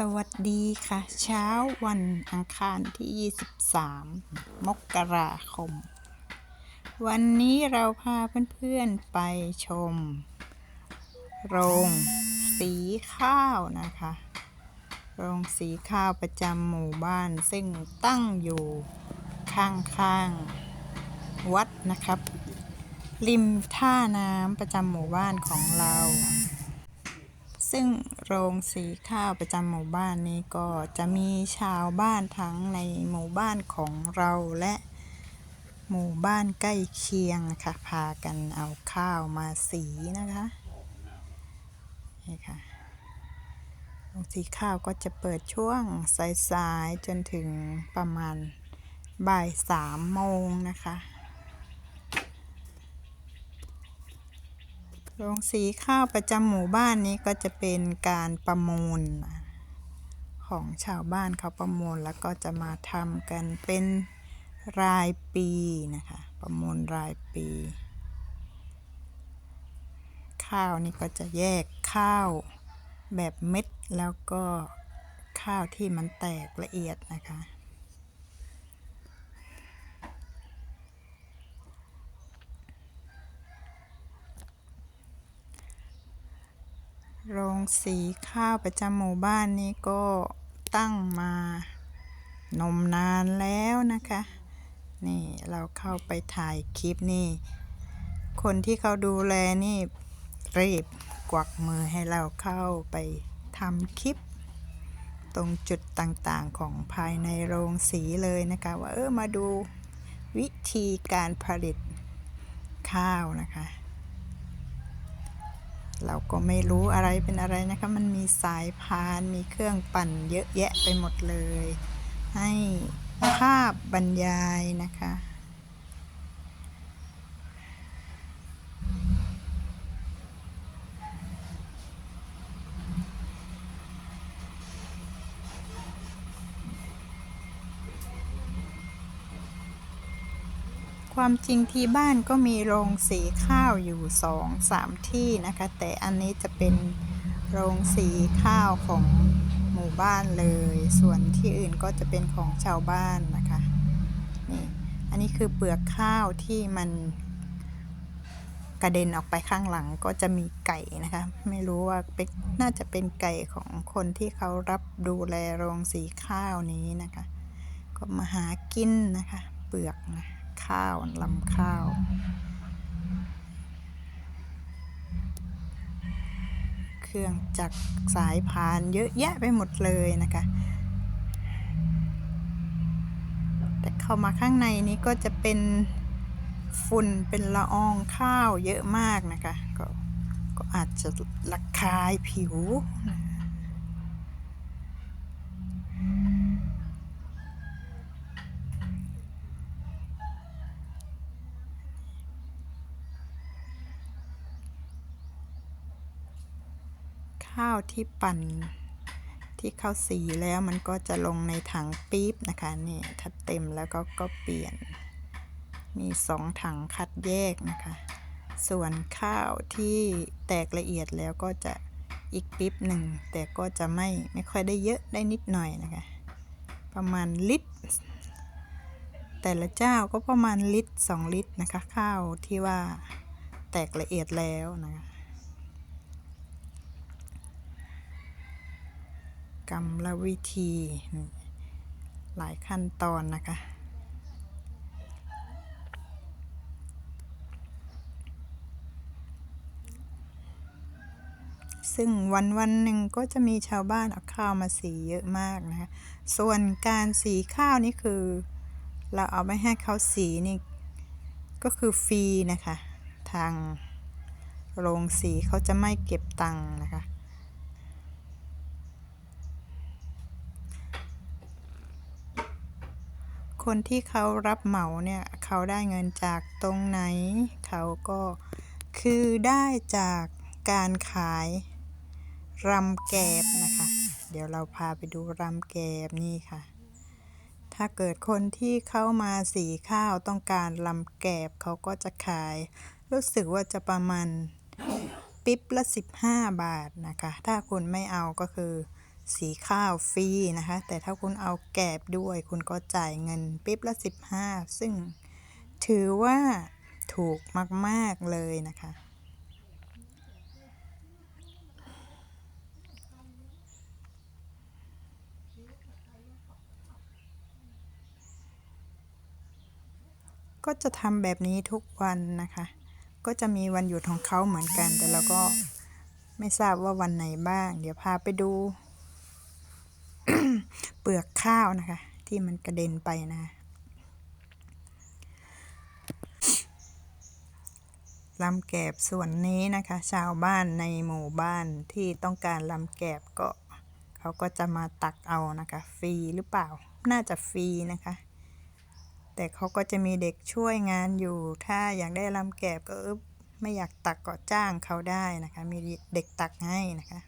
สวัสดีค่ะ เช้าวันอังคารที่ 23 มกราคม วันนี้เราพาเพื่อนๆไปชม โรงสีข้าวนะคะ โรงสีข้าวประจำหมู่บ้านซึ่งตั้งอยู่ข้างๆวัดนะครับ ริมท่าน้ำประจำหมู่บ้านของเรา ซึ่งโรงสีข้าวประจำหมู่บ้านนี้ก็จะมีชาวบ้านทั้งในหมู่บ้านของเราและหมู่บ้านใกล้เคียงนะคะ พากันเอาข้าวมาสีนะคะนี่ค่ะโรงสีข้าวก็จะเปิดช่วงสายๆจนถึงประมาณบ่ายสามโมงนะคะ โรงสีข้าวประจำหมู่บ้านนี้ก็จะเป็นการประมูล ของชาวบ้านเขาประมูลแล้วก็จะมาทำกันเป็นรายปีนะคะ ประมูลรายปี ข้าวนี่ก็จะแยกข้าวแบบเม็ดแล้วก็ข้าวที่มันแตกละเอียดนะคะ โรงสีข้าวประจำหมู่บ้านนี้ก็ตั้งมานมนานแล้วนะคะ นี่เราเข้าไปถ่ายคลิปนี่ คนที่เขาดูแลนี่รีบกวักมือให้เราเข้าไปทำคลิป ตรงจุดต่างๆของภายในโรงสีเลยนะคะ ว่าเออมาดูวิธีการผลิตข้าวนะคะ เราก็ไม่รู้อะไรเป็นอะไรนะคะ มันมีสายพาน มีเครื่องปั่นเยอะแยะไปหมดเลย ให้ภาพบรรยายนะคะ ความจริงที่บ้านก็มีโรงสีข้าวอยู่สองสามที่นะคะ แต่อันนี้จะเป็นโรงสีข้าวของหมู่บ้านเลย ส่วนที่อื่นก็จะเป็นของชาวบ้านนะคะนี่อันนี้คือเปลือกข้าวที่มันกระเด็นออกไปข้างหลังก็จะมีไก่นะคะ ไม่รู้ว่าเป็นน่าจะเป็นไก่ของคนที่เขารับดูแลโรงสีข้าวนี้นะคะ ก็มาหากินนะคะ เปลือกนะ ข้าวลำข้าวเครื่องจักรสายพานเยอะแยะไปหมดเลยนะคะ แต่เข้ามาข้างในนี้ก็จะเป็นฝุ่นเป็นละอองข้าวเยอะมากนะคะ ก็ก็อาจจะระคายผิวนะ ข้าวที่ปั่นที่เข้าสีแล้วมันก็จะลงในถังปี๊บนะคะนี่ถ้าเต็มแล้วก็ก็เปลี่ยน มีสองถังคัดแยกนะคะ ส่วนข้าวที่แตกละเอียดแล้วก็จะอีกปิ๊บหนึ่งแต่ก็จะไม่ไม่ค่อยได้เยอะได้นิดหน่อยนะคะ ประมาณลิตร แต่ละเจ้าก็ประมาณลิตรสองลิตรนะคะ ข้าวที่ว่าแตกละเอียดแล้วนะคะ กรรมและวิธี หลายขั้นตอนนะคะ ซึ่งวันวันหนึ่งก็จะมีชาวบ้านเอาข้าวมาสีเยอะมากนะคะ ส่วนการสีข้าวนี่คือ เราเอาไปให้เขาสีนี่ก็คือฟรีนะคะ ทางโรงสีเขาจะไม่เก็บตังค์นะคะ คนที่เขารับเหมาเนี่ย เขาได้เงินจากตรงไหน เขาก็คือได้จากการขายรำแกบนะคะ เดี๋ยวเราพาไปดูรำแกบนี่ค่ะ ถ้าเกิดคนที่เข้ามาสีข้าวต้องการลำแกบเขาก็จะขาย รู้สึกว่าจะประมาณปิ๊บละ 15 บาทนะคะ ถ้าคุณไม่เอาก็คือ สีข้าวฟรีนะคะ แต่ถ้าคุณเอาแกบด้วย คุณก็จ่ายเงินปิ๊บละ 15 ซึ่งถือว่าถูกมาก ๆ เลยนะคะก็จะทำแบบนี้ทุกวันนะคะ ก็จะมีวันหยุดของเขาเหมือนกัน แต่เราก็ไม่ทราบว่าวันไหนบ้าง เดี๋ยวพาไปดู เปลือกข้าวนะคะ ที่มันกระเด็นไปนะลำแกบส่วนนี้นะคะ ชาวบ้านในหมู่บ้านที่ต้องการลำแกบก็เขาก็จะมาตักเอานะคะ ฟรีหรือเปล่า น่าจะฟรีนะคะ แต่เขาก็จะมีเด็กช่วยงานอยู่ ถ้าอยากได้ลำแกบก็ไม่อยากตักก็จ้างเขาได้นะคะ มีเด็กตักให้นะคะ